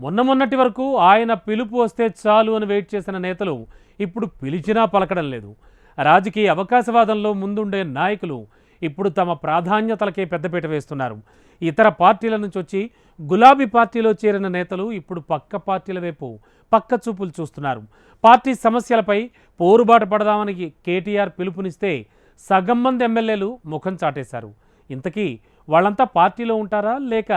మొన్న మొన్నటి వరకు ఆయన పిలుపు వస్తే చాలు అని వెయిట్ చేసిన నేతలు ఇప్పుడు పిలిచినా పలకడం లేదు. రాజకీయ అవకాశవాదంలో ముందుండే నాయకులు ఇప్పుడు తమ ప్రాధాన్యతలకే పెద్దపీట వేస్తున్నారు. ఇతర పార్టీల నుంచి వచ్చి గులాబీ పార్టీలో చేరిన నేతలు ఇప్పుడు పక్క పార్టీల వైపు పక్క చూపులు చూస్తున్నారు. పార్టీ సమస్యలపై పోరుబాట పడదామని కేటీఆర్ పిలుపునిస్తే సగం మంది ఎమ్మెల్యేలు ముఖం చాటేశారు. ఇంతకీ వాళ్ళంతా పార్టీలో ఉంటారా లేక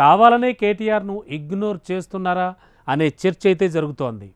కావాలనే కేటీఆర్ను ఇగ్నోర్ చేస్తున్నారా అనే చర్చ అయితే జరుగుతోంది.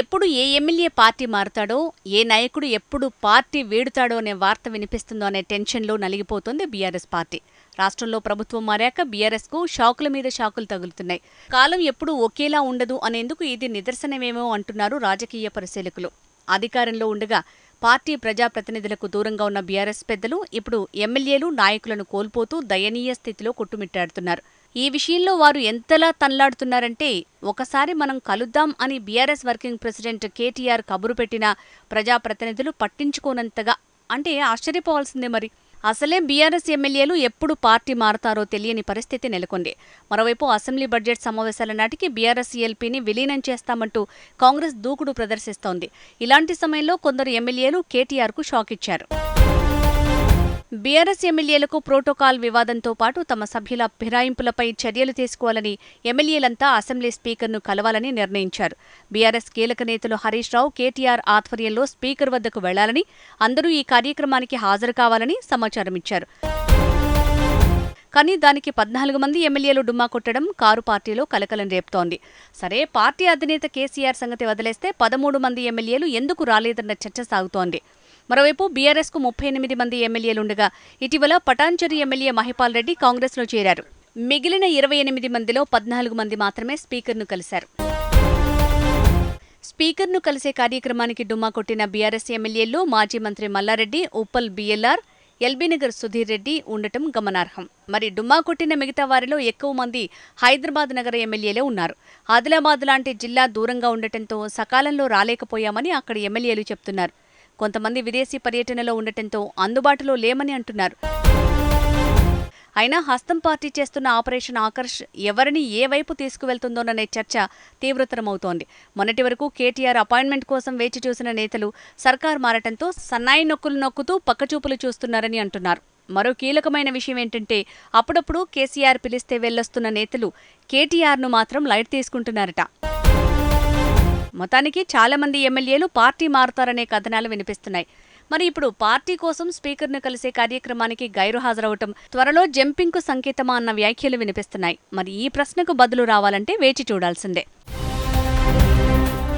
ఎప్పుడు ఏ ఎమ్మెల్యే పార్టీ మారుతాడో ఏ నాయకుడు ఎప్పుడు పార్టీ వీడుతాడో అనే వార్త వినిపిస్తుందో అనే టెన్షన్లో నలిగిపోతుంది బీఆర్ఎస్ పార్టీ. రాష్ట్రంలో ప్రభుత్వం మారాక బీఆర్ఎస్కు షాకుల మీద షాకులు తగులుతున్నాయి. కాలం ఎప్పుడు ఒకేలా ఉండదు అనేందుకు ఇది నిదర్శనమేమో అంటున్నారు రాజకీయ పరిశీలకులు. అధికారంలో ఉండగా పార్టీ ప్రజాప్రతినిధులకు దూరంగా ఉన్న బీఆర్ఎస్ పెద్దలు ఇప్పుడు ఎమ్మెల్యేలు నాయకులను కోల్పోతూ దయనీయ స్థితిలో కొట్టుమిట్టాడుతున్నారు. ఈ విషయంలో వారు ఎంతలా తన్లాడుతున్నారంటే ఒకసారి మనం కలుద్దాం అని బీఆర్ఎస్ వర్కింగ్ ప్రెసిడెంట్ కేటీఆర్ కబురు పెట్టిన ప్రజాప్రతినిధులు పట్టించుకోనంతగా అంటే ఆశ్చర్యపోవాల్సిందే మరి. అసలే బీఆర్ఎస్ ఎమ్మెల్యేలు ఎప్పుడు పార్టీ మారతారో తెలియని పరిస్థితి నెలకొంది. మరోవైపు అసెంబ్లీ బడ్జెట్ సమావేశాల నాటికి బీఆర్ఎస్ ఎల్పీని విలీనం చేస్తామంటూ కాంగ్రెస్ దూకుడు ప్రదర్శిస్తోంది. ఇలాంటి సమయంలో కొందరు ఎమ్మెల్యేలు కేటీఆర్కు షాక్ ఇచ్చారు బీఆర్ఎస్ ఎమ్మెల్యేలకు ప్రోటోకాల్ వివాదంతో పాటు తమ సభ్యుల ఫిరాయింపులపై చర్యలు తీసుకోవాలని ఎమ్మెల్యేలంతా అసెంబ్లీ స్పీకర్ను కలవాలని నిర్ణయించారు. బీఆర్ఎస్ కీలక నేతలు హరీష్ రావు కేటీఆర్ ఆధ్వర్యంలో స్పీకర్ వద్దకు వెళ్ళాలని అందరూ ఈ కార్యక్రమానికి హాజరు కావాలని సమాచారం ఇచ్చారు. కానీ దానికి పద్నాలుగు మంది ఎమ్మెల్యేలు డుమ్మా కొట్టడం కారు పార్టీలో కలకలం రేపుతోంది. సరే పార్టీ అధినేత కేసీఆర్ సంగతి వదిలేస్తే పదమూడు మంది ఎమ్మెల్యేలు ఎందుకు రాలేదన్న చర్చ సాగుతోంది. మరోవైపు బీఆర్ఎస్కు ముప్పై ఎనిమిది మంది ఎమ్మెల్యేలుండగా ఇటీవల పటాన్చెరు ఎమ్మెల్యే మహిపాల్ రెడ్డి కాంగ్రెస్లో చేరారు. మిగిలిన ఇరవై ఎనిమిది మందిలో పద్నాలుగు మంది మాత్రమే స్పీకర్ను కలిశారు. స్పీకర్ను కలిసే కార్యక్రమానికి డుమ్మా కొట్టిన బీఆర్ఎస్ ఎమ్మెల్యేల్లో మాజీ మంత్రి Mallareddy Uppal B L R LB Nagar Sudheer Reddy ఉండటం గమనార్హం. మరి డుమ్మా కొట్టిన మిగతా వారిలో ఎక్కువ మంది హైదరాబాద్ నగర ఎమ్మెల్యేలే ఉన్నారు. ఆదిలాబాద్ లాంటి జిల్లా దూరంగా ఉండటంతో సకాలంలో రాలేకపోయామని అక్కడి ఎమ్మెల్యేలు చెప్తున్నారు. కొంతమంది విదేశీ పర్యటనలో ఉండటంతో అందుబాటులో లేమని అంటున్నారు. అయినా హస్తం పార్టీ చేస్తున్న ఆపరేషన్ ఆకర్ష్ ఎవరిని ఏ వైపు తీసుకువెళ్తుందోననే చర్చ తీవ్రతరమవుతోంది. మొన్నటి వరకు కేటీఆర్ అపాయింట్మెంట్ కోసం వేచి చూసిన నేతలు సర్కార్ మారటంతో సన్నాయి నొక్కులు నొక్కుతూ పక్కచూపులు చూస్తున్నారని అంటున్నారు. మరో కీలకమైన విషయం ఏంటంటే అప్పుడప్పుడు కేసీఆర్ పిలిస్తే వెళ్ళొస్తున్న నేతలు కేటీఆర్ను మాత్రం లైట్ తీసుకుంటున్నారట. మొత్తానికి చాలా మంది ఎమ్మెల్యేలు పార్టీ మారుతారనే కథనాలు వినిపిస్తున్నాయి. మరి ఇప్పుడు పార్టీ కోసం స్పీకర్ను కలిసే కార్యక్రమానికి గైరు హాజరవటం త్వరలో జంపింగ్కు సంకేతమా అన్న వ్యాఖ్యలు వినిపిస్తున్నాయి. మరి ఈ ప్రశ్నకు బదులు రావాలంటే వేచి చూడాల్సిందే.